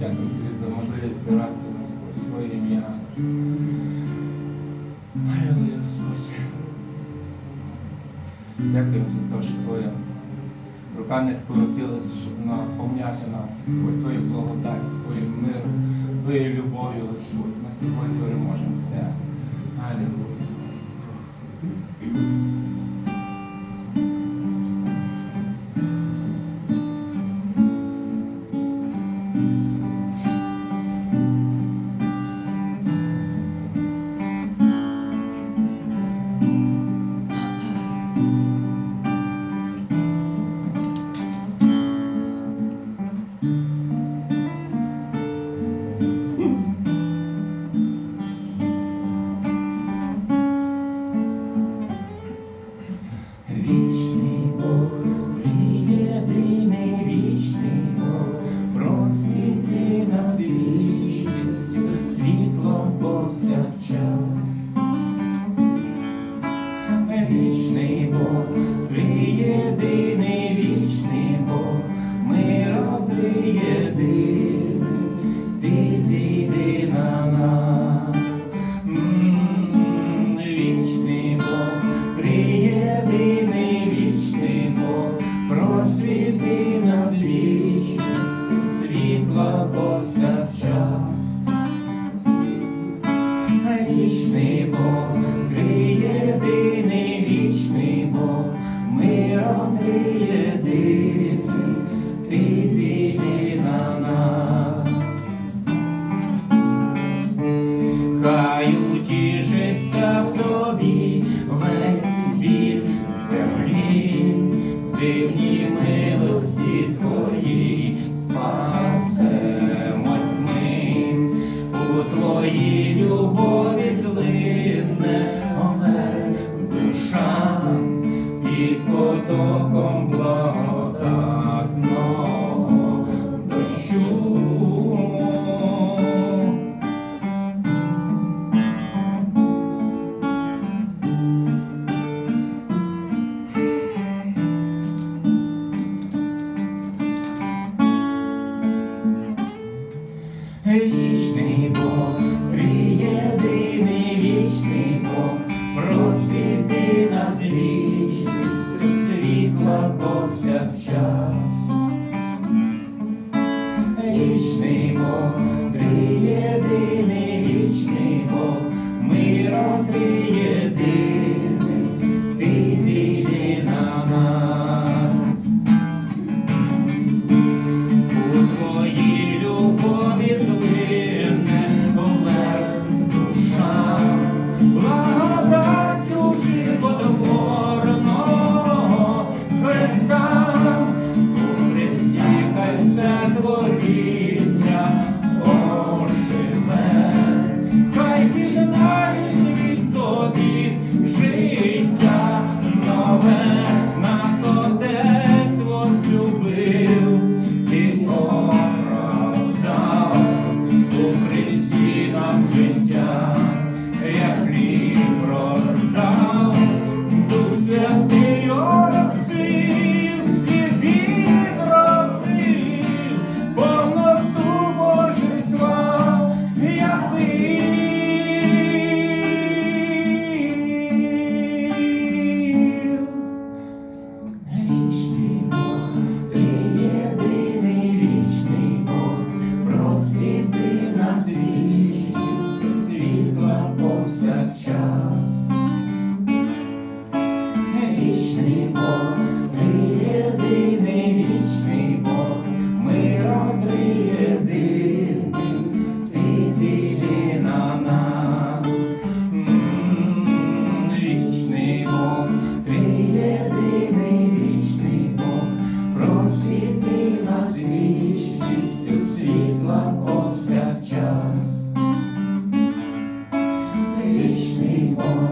Дякую тобі за можливість збиратися в Твоє ім'я. Алілуя, Господь. Дякую за те, що Твоя рука не вкоротилася, щоб наповняти нас, Господь, Твою благодать, Твоїм миром, Твоєю любов'ю, Господь. Ми з тобою переможемо все. Алілуя. світла повсякчас, вічний Бог, триєдиний вічний Бог, миром ти єдиний, ти зійди на нас, хай утішиться в вічний Бог. anymore.